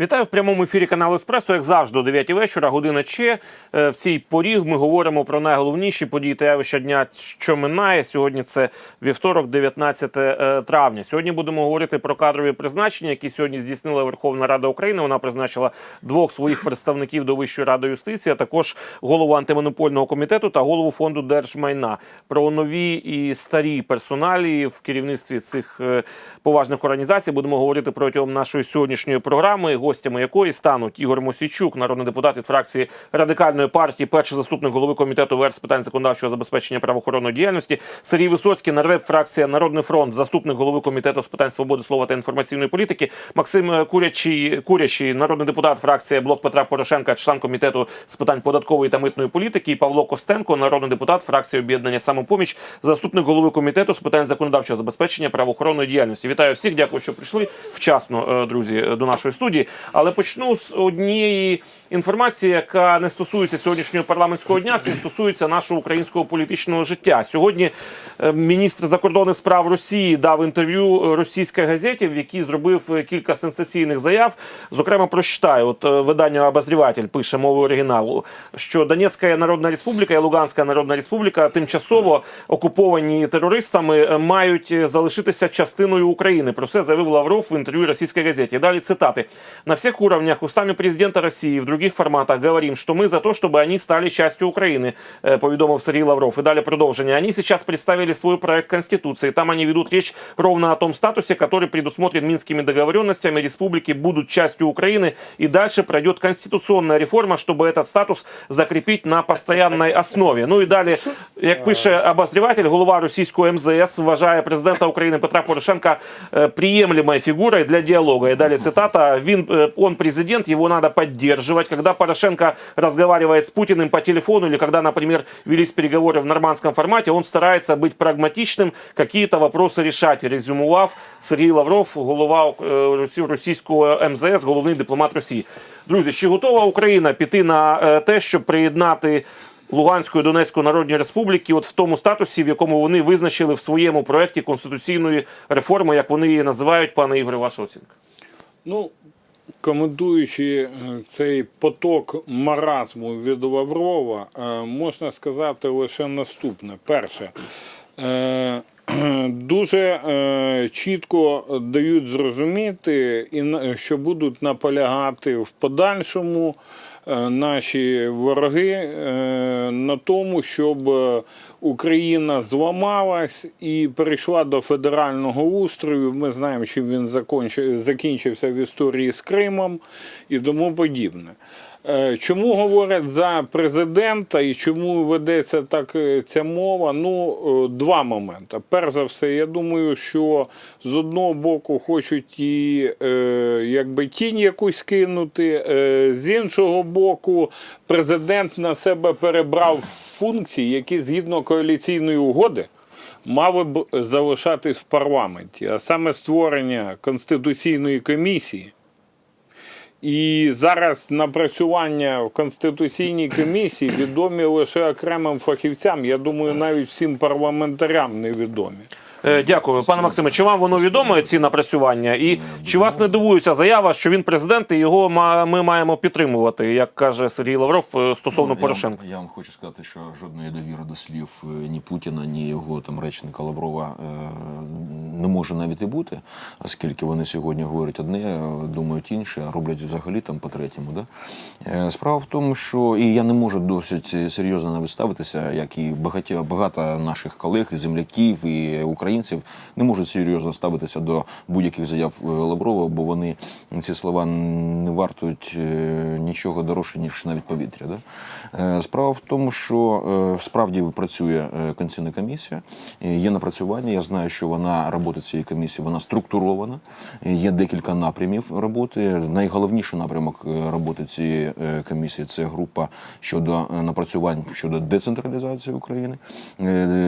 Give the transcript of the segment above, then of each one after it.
Вітаю в прямому ефірі каналу Еспресо. Як завжди, о 9 вечора, година Че. Е, В цій порі ми говоримо про найголовніші події та явища дня, що минає. Сьогодні це вівторок, 19 е, травня. Сьогодні будемо говорити про кадрові призначення, які сьогодні здійснила Верховна Рада України. Вона призначила двох своїх представників до Вищої ради юстиції, а також голову антимонопольного комітету та голову фонду держмайна. Про нові і старі персоналії в керівництві цих е, поважних організацій будемо говорити протягом нашої сьогоднішньої програми, гостями якої стануть Ігор Мосійчук, народний депутат від фракції радикальної партії, перший заступник голови комітету ВР з питань законодавчого забезпечення правоохоронної діяльності, Сергій Висоцький, нардеп фракція Народний фронт, заступник голови комітету з питань свободи слова та інформаційної політики, Максим е, Курячий, Курячий, народний депутат фракція Блок Петра Порошенка, член комітету з питань податкової та митної політики, і Павло Костенко, народний депутат фракції об'єднання самопоміч, заступник голови комітету з питань законодавчого забезпечення правоохоронної діяльності. Вітаю всіх, дякую, що прийшли вчасно, е, друзі, до нашої студії. Але почну з однієї інформації, яка не стосується сьогоднішнього парламентського дня, втім стосується нашого українського політичного життя. Сьогодні е, міністр закордонних справ Росії дав інтерв'ю російській газеті, в якій зробив е, кілька сенсаційних заяв. Зокрема, прочитаю. От е, видання «Обозріватель» пише мовою оригіналу, що Донецька Народна Республіка і Луганська Народна Республіка тимчасово окуповані терористами мають залишитися частиною України. Про це заявив Лавров в интервью российской газете. Далее цитаты. На всех уровнях устами президента России в других форматах говорим, что мы за то, чтобы они стали частью Украины, э, поведомил Сергей Лавров. И далее продолжение. Они сейчас представили свой проект Конституции. Там они ведут речь ровно о том статусе, который предусмотрен Минскими договоренностями. Республики будут частью Украины. И дальше пройдет конституционная реформа, чтобы этот статус закрепить на постоянной основе. Ну і далі, як пише обозріватель, голова російського МЗС вважає президента України Петра Порошенка е, приемлемой фигурой для диалога. И далее цитата. Він, э, он президент, его надо поддерживать. Когда Порошенко разговаривает с Путиным по телефону или когда, например, велись переговоры в нормандском формате, он старается быть прагматичным, какие-то вопросы решать. Резюмував Сергій Лавров, голова е, росі- російського МЗС, головний дипломат Росії. Друзі, чи готова Україна піти на е, те, щоб приєднати Луганську і Донецьку Народні Республіки, от в тому статусі, в якому вони визначили в своєму проєкті конституційної реформи, як вони її називають, пане Ігоре, ваша оцінка? Ну, коментуючи е, цей поток маразму від Лаврова, е, можна сказати лише наступне. Перше, е, дуже чітко дають зрозуміти, що будуть наполягати в подальшому наші вороги е, на тому, щоб е, Україна зламалась і перейшла до федерального устрою. Ми знаємо, чим він закінчився в історії з Кримом і тому подібне. Е, Чому говорять за президента і чому ведеться так е, ця мова? Ну, е, два моменти. Перш за все, я думаю, що з одного боку хочуть і якби тінь якусь кинути, з іншого боку, президент на себе перебрав функції, які згідно коаліційної угоди. Мали б залишатись в парламенті, а саме створення конституційної комісії, і зараз напрацювання в конституційній комісії відомі лише окремим фахівцям. Я думаю, навіть всім парламентарям невідомі. Е, Дякую, пане Максиме. Чи вам воно відомо ці напрацювання? І чи вас не дивується заява, що він президент і його ми маємо підтримувати, як каже Сергій Лавров е, стосовно Ну, Порошенка? Я, я вам хочу сказати, що жодної довіри до слів е, ні Путіна, ні його там речника Лаврова не може навіть і бути, оскільки вони сьогодні говорять одне, думають інше, а роблять взагалі там по третьому. Да? Справа в тому, що і я не можу досить серйозно навіть ставитися, як і багато, багато наших колег, і земляків і українців не можуть серйозно ставитися до будь-яких заяв е, Лаврова, бо вони ці слова не вартують е, нічого дорожче, ніж навіть повітря. Да? Е, Справа в тому, що е, справді працює е, Конституційна комісія, є напрацювання. Я знаю, що вона робота цієї комісії вона структурована. Є декілька напрямів роботи. Найголовніший напрямок роботи цієї комісії це група щодо напрацювань щодо децентралізації України,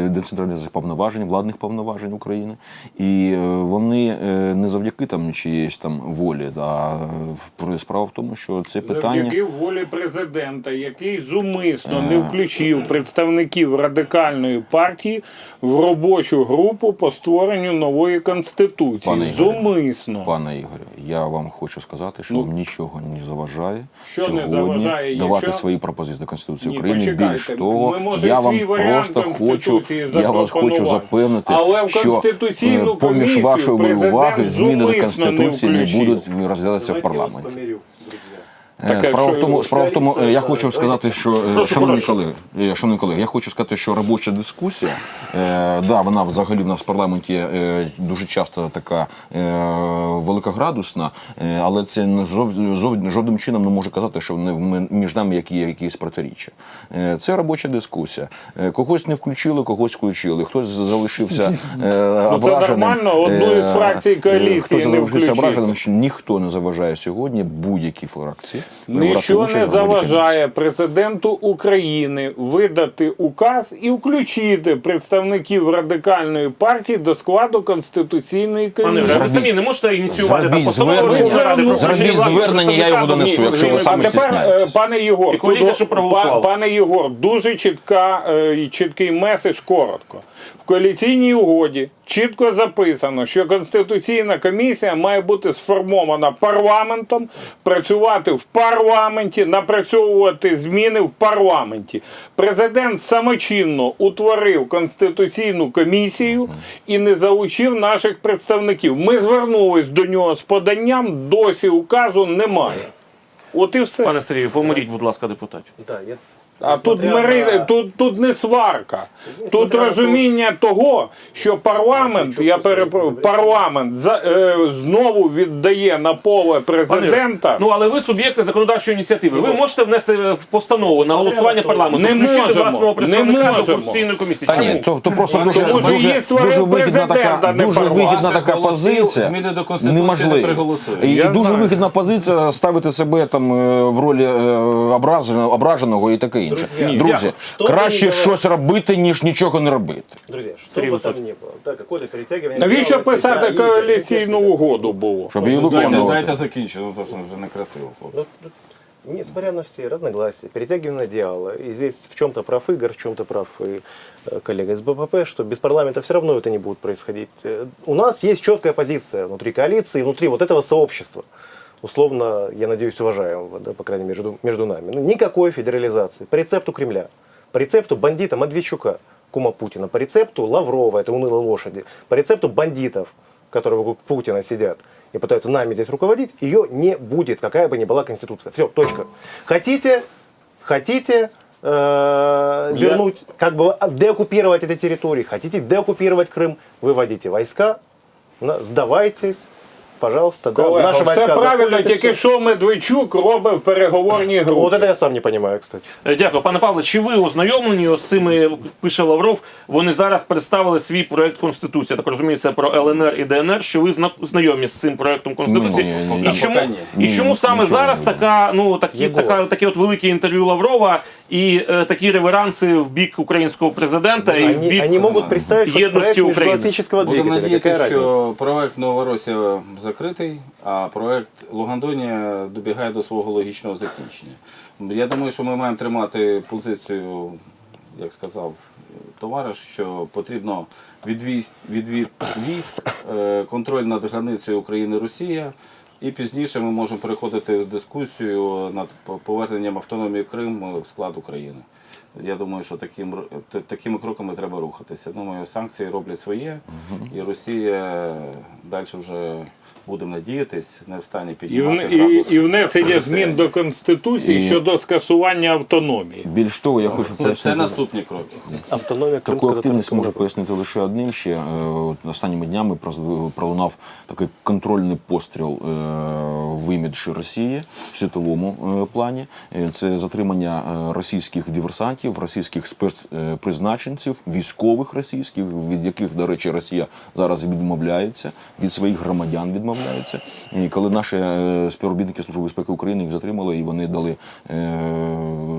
децентралізації повноважень, владних повноважень України. І вони не завдяки там чиєїсь там волі, а справа в тому, що це питання. Завдяки волі президента, який зумисно не включив представників радикальної партії в робочу групу по створенню нової конституції. Пане Зумисно. Пане Ігорю, я вам хочу сказати, що Ну, вам нічого не заважає що не сьогодні заважає, давати якщо- свої пропозиції до Конституції Ні, України. почекайте, Більш того, ми, може, я вам просто хочу, Конституції я вас хочу запевнити, Але в що Конституційну е, поміж комісію вашої уваги зміни до зумисно не Конституції не будуть розглядатися в парламенті. Е, Так, Справа в тому, справа в тому, е, я хочу сказати, що е, шановні колеги, е, шановні колеги, я хочу сказати, що робоча дискусія, е, да, вона взагалі в нас в парламенті е, дуже часто така е, великоградусна, е, але це не жов, жов- жодним чином не може казати, що не- між нами які є якісь протиріччя. Е, це робоча дискусія. Е, когось не включили, когось включили, хтось залишився е, ображеним. нормально, одну із Е, фракцій коаліції хтось не залишився ображеним, що ніхто не заважає сьогодні будь-якій фракції. Нічого не заважає президенту України видати указ і включити представників радикальної партії до складу конституційної Пане комісії. Ігоре, ви самі не можете ініціювати та постанову звернення. Ради Зробіть звернення, я його донесу, якщо ви самі тепер, стісняєтесь. е, пане Єгор, І коаліція, тут, що пане Єгор, дуже чітка, е, і чіткий меседж коротко. В коаліційній угоді чітко записано, що Конституційна комісія має бути сформована парламентом, працювати в парламенті, напрацьовувати зміни в парламенті. Президент самочинно утворив Конституційну комісію і не залучив наших представників. Ми звернулись до нього з поданням, досі указу немає. От і все. Пане Сергію, помиріть, будь ласка, депутатів. А тут мири, на- тут, тут не сварка. Несмотря Тут розуміння того, що парламент, я перепрошую, парламент за, е, знову віддає на поле президента. Ну але ви суб'єкти законодавчої ініціативи. Ви можете внести в постанову на голосування парламенту, Не можемо, власного не представника до можемо. Комісії. Та ні, Чому? то, то просто дуже, Тому що дуже, її дуже вигідна така, дуже вигідна така позиція. зміни до Конституції не. І, Я дуже знаю. вигідна позиція ставити себе там е, в ролі е, ображеного, ображеного і таке інше. Друзі, Друзі, що ви краще не щось робити, ніж нічого не робити. Друзья, что Сергей бы там Высоцкий. ни было, да, какое-то перетягивание. Навіщо дела на писати себя и коаліційну перетягивание. угоду було? Щоб її Ну, дайте, виконувати. дайте закінчити, ну то що вже не красиво. хлопці. Ну, Несмотря на все разногласия, перетягивание одеяла, и здесь в чем-то прав Игорь, в чем-то прав и э, коллега из БПП, что без парламента все равно это не будет происходить. Э, У нас есть четкая позиция внутри коалиции, внутри вот этого сообщества, условно, я надеюсь, уважаемого, да, по крайней мере, между, между нами. Ну, никакой федерализации. По рецепту Кремля, по рецепту бандита Медведчука, кума Путина, по рецепту Лаврова, это унылые лошади, по рецепту бандитов, которые вокруг Путина сидят и пытаются нами здесь руководить, ее не будет, какая бы ни была конституция. Все, точка. Хотите, хотите э, вернуть, как бы деоккупировать эти территории, хотите деоккупировать Крым, выводите войска, сдавайтесь, пожалуйста, да, Колего, наши все войска правильно, заходят, и тільки всё. що Медведчук робить в переговорній групі. Вот это я сам не понимаю, кстати. Е, Дякую, пане Павле. Чи ви ознайомлені з цими пише Лавров? Вони зараз представили свій проект конституції. Я Так розумію, це про ЛНР і ДНР. Що ви зна- знайомі з цим проектом конституції? Ні, ні, ні, і ні. чому Поки ні. і Ні, чому саме нічого зараз не буде. така ну такі Єгор. така такі от великі інтерв'ю Лаврова і е, такі реверанси в бік українського президента і в Они, бік они могут представить хоть едности проект Украины. межгалактического Будемо двигателя, надіятися, какая разница? що проект Новоросія закритий, а проект Лугандонія добігає до свого логічного закінчення. Я думаю, що ми маємо тримати позицію, як сказав товариш, що потрібно відвіз, відвід військ, е, контроль над границею України-Росія. І пізніше ми можемо переходити в дискусію над поверненням автономії Крим в склад України. Я думаю, що таким, такими кроками треба рухатися. Думаю, санкції роблять своє, і Росія далі вже будемо надіятись, не встані І, піднімати і, градус. і внесення змін до Конституції І- щодо скасування автономії. Більш того, я хочу Це, це наступні кроки. Автономия Таку активність можу пояснити лише одним ще. Е, от Останніми днями пролунав такий контрольний постріл е, в імідж Росії в світовому е, плані. Це затримання російських диверсантів, російських спецпризначенців, військових російських, від яких, до речі, Росія зараз відмовляється, від своїх громадян відмовляється. Відмовляються. І коли наші е, співробітники Служби безпеки України їх затримали, і вони дали е,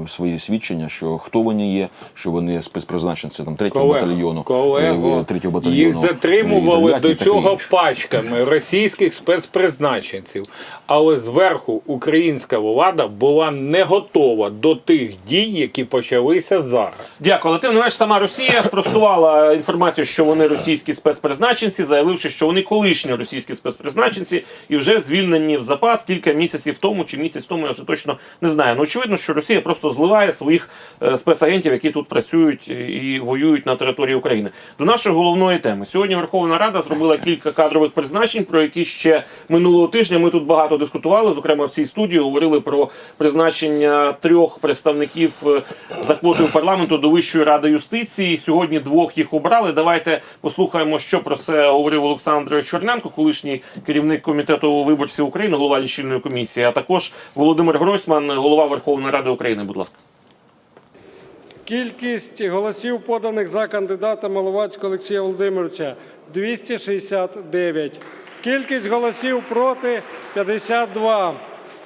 свої свідчення, що хто вони є, що вони спецпризначенці там третього Колего, батальйону, колего, е, третього батальйону. їх затримували до цього пачками російських спецпризначенців. Але зверху українська влада була не готова до тих дій, які почалися зараз. Дякую. Але тим не менш, сама Росія спростувала інформацію, що вони російські спецпризначенці, заявивши, що вони колишні російські спецпризначенці і вже звільнені в запас кілька місяців тому чи місяць тому, я вже точно не знаю. Ну очевидно, що Росія просто зливає своїх е, спецагентів, які тут працюють і воюють на території України. До нашої головної теми сьогодні Верховна Рада зробила кілька кадрових призначень, про які ще минулого тижня ми тут багато дискутували. Зокрема, в студії говорили про призначення трьох представників е, за квотою парламенту до Вищої ради юстиції. Сьогодні двох їх обрали. Давайте послухаємо, що про це говорив Олександр Чорненко, колишній керівник комітету виборців України, голова лічильної комісії, а також Володимир Гройсман, голова Верховної Ради України. Будь ласка. Кількість голосів, поданих за кандидата Маловацького Олексія Володимировича 269. Кількість голосів проти 52.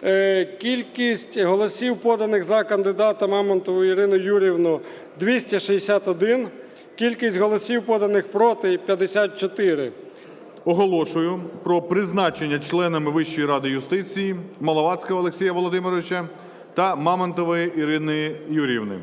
Е, Кількість голосів, поданих за кандидата Мамонтову Ірину Юрівну 261. Кількість голосів, поданих проти 54. Оголошую про призначення членами Вищої ради юстиції Маловацького Олексія Володимировича та Мамонтової Ірини Юрівни.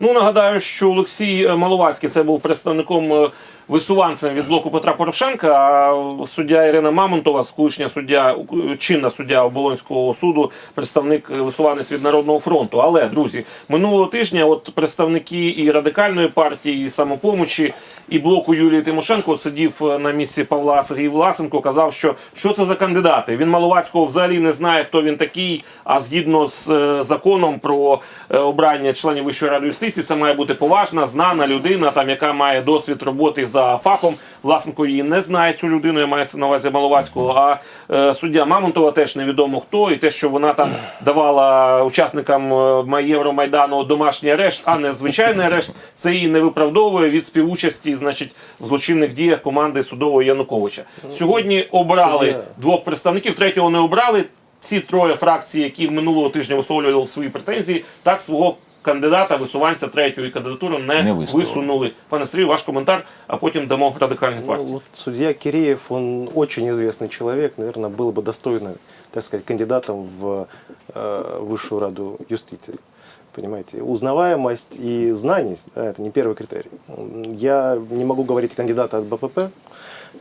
Ну нагадаю, що Олексій Маловацький це був представником е, висуванцем від блоку Петра Порошенка. А суддя Ірина Мамонтова, колишня суддя, чинна суддя Оболонського суду, представник е, висуванець від Народного фронту. Але друзі, минулого тижня, от представники і радикальної партії, і самопомочі, і блоку Юлії Тимошенко сидів е, на місці Павла Сергій Власенко, казав, що що це за кандидати. Він Маловацького взагалі не знає, хто він такий. А згідно з е, законом про обрання членів Вищої ради юстиції, це має бути поважна, знана людина, там яка має досвід роботи за фахом. Власенко її не знає цю людину, я маю на увазі Маловацького. А е, суддя Мамонтова теж невідомо хто, і те, що вона там давала учасникам е, Євромайдану домашній арешт, а не звичайний арешт, це її не виправдовує від співучасті, значить, в злочинних діях команди судового Януковича. Сьогодні обрали двох представників, третього не обрали. Ці троє фракцій, які минулого тижня висловлювали свої претензії, так свого кандидата, висуванця третьої кандидатури не, Не виставили. висунули. Пане Сергію, ваш коментар, а потім дамо радикальну Ну, партію. вот судья Киреев, он очень известный человек, наверное, был бы достойным, так сказать, кандидатом в э, Высшую Раду юстиции. Понимаете, узнаваемость и знаний да, это не первый критерий. М, Я не могу говорить кандидата от БПП.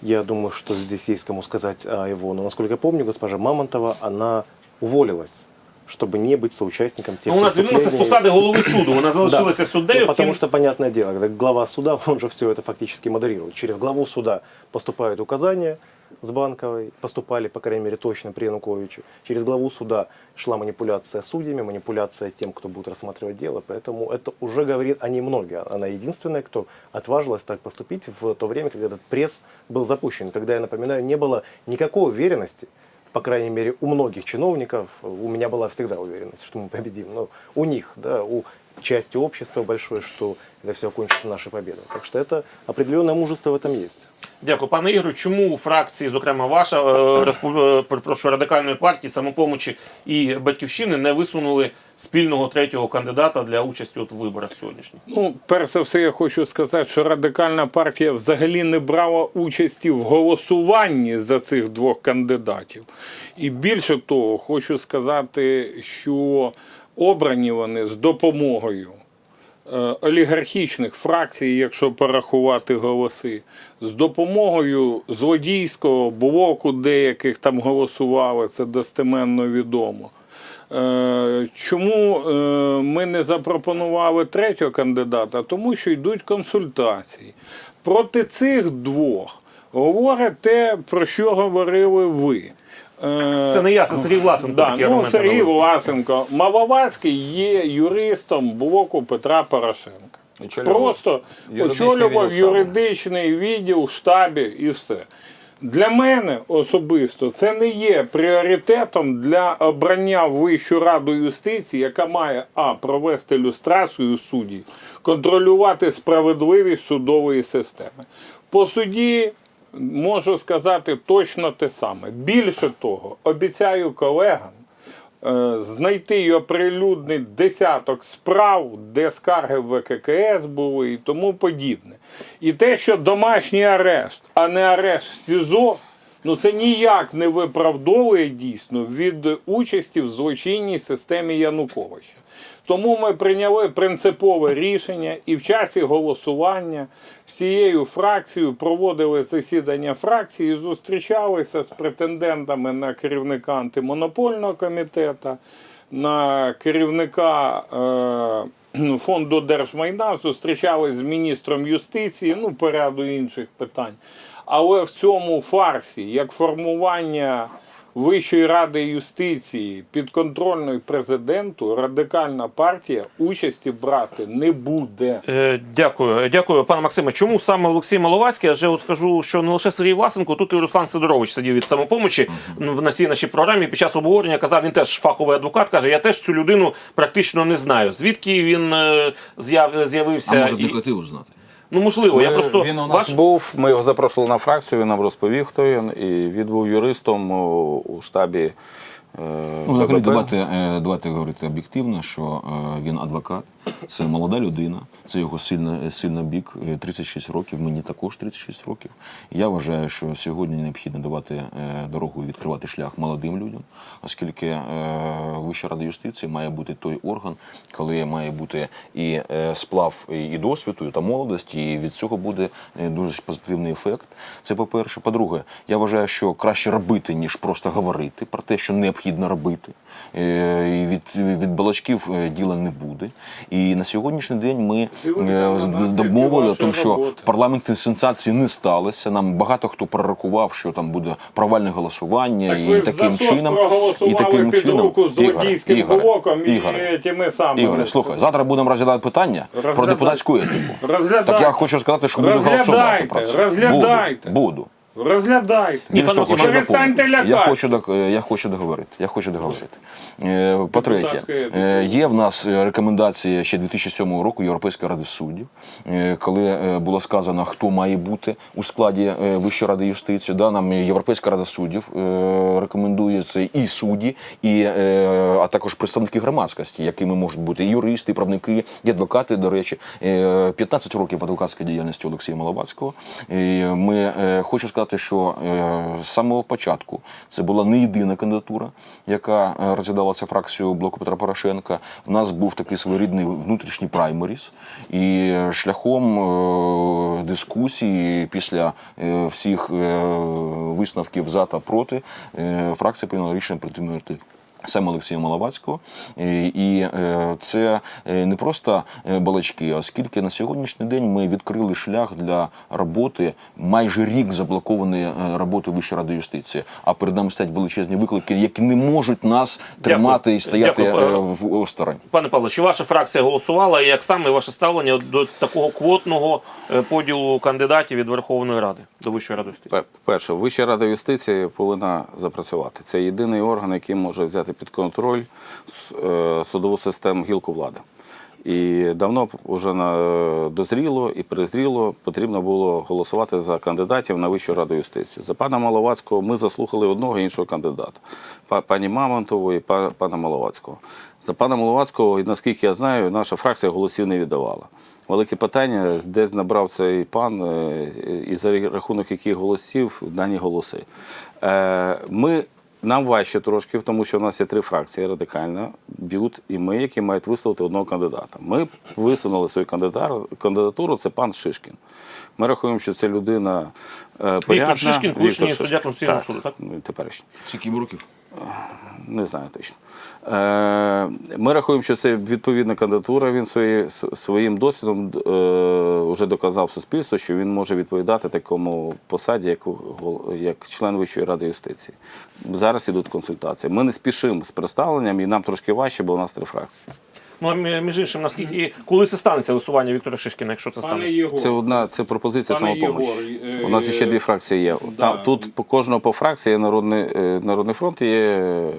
Я думаю, что здесь есть кому сказать о его. Но насколько я помню, госпожа Мамонтова, она уволилась, чтобы не быть соучастником тех Ну, у нас з преступлений. посади голови суду. Вона залишилася Да. суддею. Ну, потому что, понятное дело, когда глава суда, он же все это фактически модерирует. Через главу суда поступают указания с Банковой, поступали, по крайней мере, точно при Януковиче. Через главу суда шла манипуляция судьями, манипуляция тем, кто будет рассматривать дело. Поэтому это уже говорит о ней многие. Она единственная, кто отважилась так поступить в то время, когда этот пресс был запущен. Когда, я напоминаю, не было никакой уверенности, по крайней мере, у многих чиновников, у меня была всегда уверенность, что мы победим, но у них, да, у части общества большой, что это все окончится нашей победой. Так что это определенное мужество в этом есть. Дякую, пане Ігорю. Чому у фракції, зокрема ваша е, респу- е, перепрошую, радикальної партії, самопомочі і батьківщини не висунули спільного третього кандидата для участі от в виборах сьогоднішніх? Ну, перш за все, я хочу сказати, що радикальна партія взагалі не брала участі в голосуванні за цих двох кандидатів. І більше того, хочу сказати, що обрані вони з допомогою е, олігархічних фракцій, якщо порахувати голоси, з допомогою злодійського блоку деяких там голосували, це достеменно відомо. Е, Чому е, ми не запропонували третього кандидата? Тому що йдуть консультації. Проти цих двох говорить те, про що говорили ви. Е, Це не я, це Сергій Власенко. Да, такі ну, Сергій наводить. Власенко. Маловацький є юристом блоку Петра Порошенка. Очолював Просто юридичний очолював відділ юридичний відділ в штабі і все. Для мене особисто це не є пріоритетом для обрання в Вищу раду юстиції, яка має а провести люстрацію суддів, контролювати справедливість судової системи. По суді можу сказати точно те саме. Більше того, обіцяю колегам е, знайти і оприлюднити десяток справ, де скарги в ВККС були і тому подібне. І те, що домашній арешт, а не арешт в СІЗО, ну це ніяк не виправдовує дійсно від участі в злочинній системі Януковича. Тому ми прийняли принципове рішення і в часі голосування всією фракцією проводили засідання фракції, зустрічалися з претендентами на керівника антимонопольного комітету, на керівника е, фонду держмайна, зустрічалися з міністром юстиції, ну, по ряду інших питань. Але в цьому фарсі, як формування Вищої ради юстиції підконтрольної президенту, радикальна партія участі брати не буде. Е, Дякую, дякую, пане Максиме. Чому саме Олексій Маловацький? Адже от скажу, що не лише Сергій Власенко, тут і Руслан Сидорович сидів від самопомочі на цій нашій програмі. Під час обговорення казав, він теж фаховий адвокат. каже: я теж цю людину практично не знаю. Звідки він е, з'яв- з'явився? А може І- знати? Ну можливо, я просто він у нас ваш був. Ми його запрошували на фракцію. Він нам розповів, хто він, і він був юристом у, у штабі. Е, Ну, взагалі, давайте, е, давайте говорити об'єктивно, що е, він адвокат, це молода людина, це його сильна, сильна бік, е, 36 років, мені також 36 років. Я вважаю, що сьогодні необхідно давати дорогу і відкривати шлях молодим людям, оскільки Вища рада юстиції має бути той орган, коли має бути і сплав і досвіду, та молодості, і від цього буде дуже позитивний ефект. Це по-перше. По-друге, я вважаю, що краще робити, ніж просто говорити про те, що необхідно робити. Е, І від, від балачків е, діла не буде. І на сьогоднішній день ми е, домовили тому, що роботи. парламентні сенсації не сталося. Нам багато хто пророкував, що там буде провальне голосування, Так і ви в таким чином і таким під чином руку з злодійським Ігоре, блоком і тими самими. Ігоре, слухай, завтра будемо розглядати питання про депутатську етику. Розглядайте. Так я хочу сказати, що буду голосувати про це. розглядайте. Буду. буду. Розглядайте. Ні, пане того, перестаньте лякати. Я хочу, док- я хочу договорити. Я хочу договорити. Е, По-третє, е, є в нас е, рекомендація ще 2007 року Європейської ради суддів, е, коли е, було сказано, хто має бути у складі е, Вищої ради юстиції. Да, нам Європейська рада суддів е, рекомендує це і судді, і, е, а також представники громадськості, якими можуть бути і юристи, і правники, і адвокати. До речі, Е, 15 років адвокатської діяльності Олексія Маловацького. І ми е, хочу сказати, що е, з самого початку це була не єдина кандидатура, яка е, розглядалася фракцією блоку Петра Порошенка. В нас був такий своєрідний внутрішній праймеріс, і шляхом е, дискусії після всіх висновків за та проти фракція прийняла рішення підтримати Саме Олексія Маловацького, І- і е, це е, не просто е, балачки, оскільки на сьогоднішній день ми відкрили шлях для роботи майже рік заблокованої е, роботи Вищої ради юстиції. А перед нами стоять величезні виклики, які не можуть нас тримати і стояти Дякую. е, в осторонь. Пане Павло, чи ваша фракція голосувала, і як саме ваше ставлення до такого квотного е, поділу кандидатів від Верховної Ради до Вищої ради юстиції? Перше, Вища рада юстиції повинна запрацювати. Це єдиний орган, який може взяти під контроль е, судову систему гілку влади. І давно вже дозріло і перезріло потрібно було голосувати за кандидатів на Вищу раду юстиції. За пана Маловацького ми заслухали одного іншого кандидата пані Мамонтову і пана Маловацького. За пана Маловацького, наскільки я знаю, наша фракція голосів не віддавала. Велике питання, де набрав цей пан е, і за рахунок яких голосів дані голоси. Е, Ми нам важче трошки, тому що в нас є три фракції радикальна, б'ют і ми, які мають висловити одного кандидата. Ми висунули свою кандидатуру, це пан Шишкін. Ми рахуємо, що це людина порядна. Віктор Шишкін, колишній Віктор суддя Конституційного суду, так? ну, Теперішній. Скільки років? Не знаю точно. Е, Ми рахуємо, що це відповідна кандидатура. Він свої, своїм досвідом е, вже доказав суспільству, що він може відповідати такому посаді, як, як член Вищої ради юстиції. Зараз ідуть консультації. Ми не спішимо з представленням, і нам трошки важче, бо у нас три фракції. Ну а між іншим, наскільки коли це станеться висування Віктора Шишкіна, якщо це Пане станеться? Єгор, Це одна це пропозиція Пане самопомочі. Єгор, е, У нас ще дві фракції є. Там, тут по кожного по фракції є народний, е, народний фронт і є е,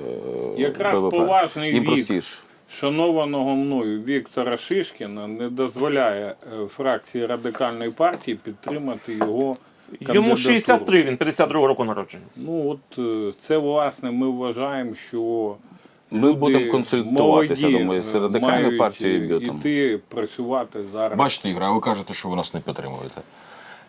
Якраз БВП. поважний Їм вік. простіше. шанованого мною Віктора Шишкіна не дозволяє е, фракції радикальної партії підтримати його Йому кандидатуру. 63, він 52 року народження. Ну от е, це власне ми вважаємо, що Ми люди будемо консультуватися, молоді, думаю, з радикальною мають, партією і Бютом. іти працювати зараз. Бачите, Ігор, а ви кажете, що ви нас не підтримуєте.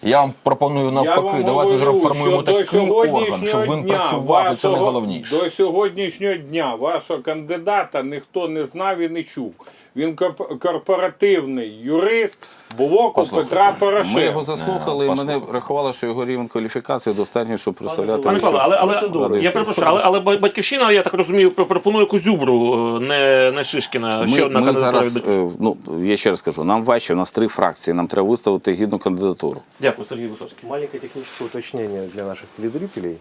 Я вам пропоную навпаки, вам давайте говорю, формуємо що до такий орган, сьогоднішнього щоб він дня працював, і це вашого- найголовніше. До сьогоднішнього дня вашого кандидата ніхто не знав і не чув. Він корп- корпоративний юрист блоку Послухайте, Петра Ми Порошенка. його заслухали, і мене послухайте. рахувало, що його рівень кваліфікації достатньо, щоб представляти. Пане вищу Павло, але, але раду я юстиції. перепрошую, але, але Ба- батьківщина, я так розумію, про- пропонує Кузюбру, е, не, не Шишкіна. Ще Ми, одна ми кандидатура зараз, від Батьківщини. е, ну, я ще раз кажу, нам важче, у нас три фракції, нам треба виставити гідну кандидатуру. Дякую, Сергій Висоцький. Маленькое техническое уточнение для наших телезрителей.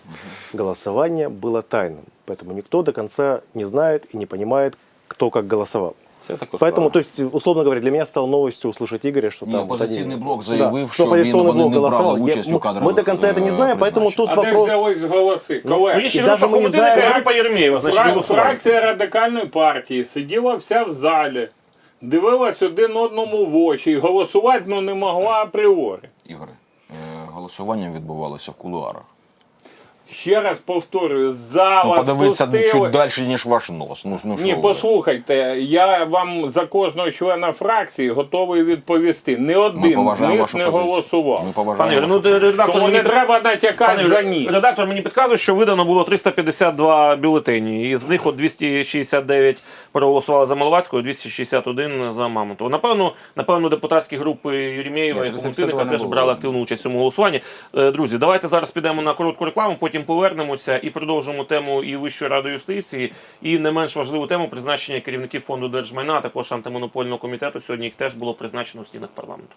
Голосование было тайным, поэтому никто до конца не знает и не понимает, кто как голосовал. Це також Поэтому, правда. то есть, условно говоря, для меня стало новостью услышать Игоря, что Ні, там... вот опозиційний они- блок Да, заявив, что що він, оппозиционный вони блок не брали голосовал. Я- участь у мы- кадрових Мы до конца это не е, знаем, поэтому призначеннях. тут А де взялись вопрос... голоси? Ну, Колеги, є ще І група даже ми не Кобутиника і знаємо- група Єремєєва, значить, Фра- голосували. фракція радикальної партії сиділа вся в залі, дивилась один одному в очі і голосувати ну, не могла апріорі. Ігоре, е, голосування відбувалося в кулуарах. Ще раз повторюю, зала Ну, подивитися спустили. чуть далі, ніж ваш нос. Ну, ну, Ні, послухайте, я вам за кожного члена фракції готовий відповісти. Ми один з них вашу не голосував. Ми Пане ну редактор Тому мені не треба натякати Пане за ніс. Редактор мені підказує, що видано було 352 бюлетені, і з них от 269 проголосували за Маловацького, 261 за Мамонтова. Напевно, напевно, депутатські групи Юрімєєва і 352 теж брали активну участь у цьому голосуванні. Е, Друзі, давайте зараз підемо на коротку рекламу, повернемося і продовжимо тему і Вищої ради юстиції, і не менш важливу тему призначення керівників фонду держмайна, а також антимонопольного комітету. Сьогодні їх теж було призначено в стінах парламенту.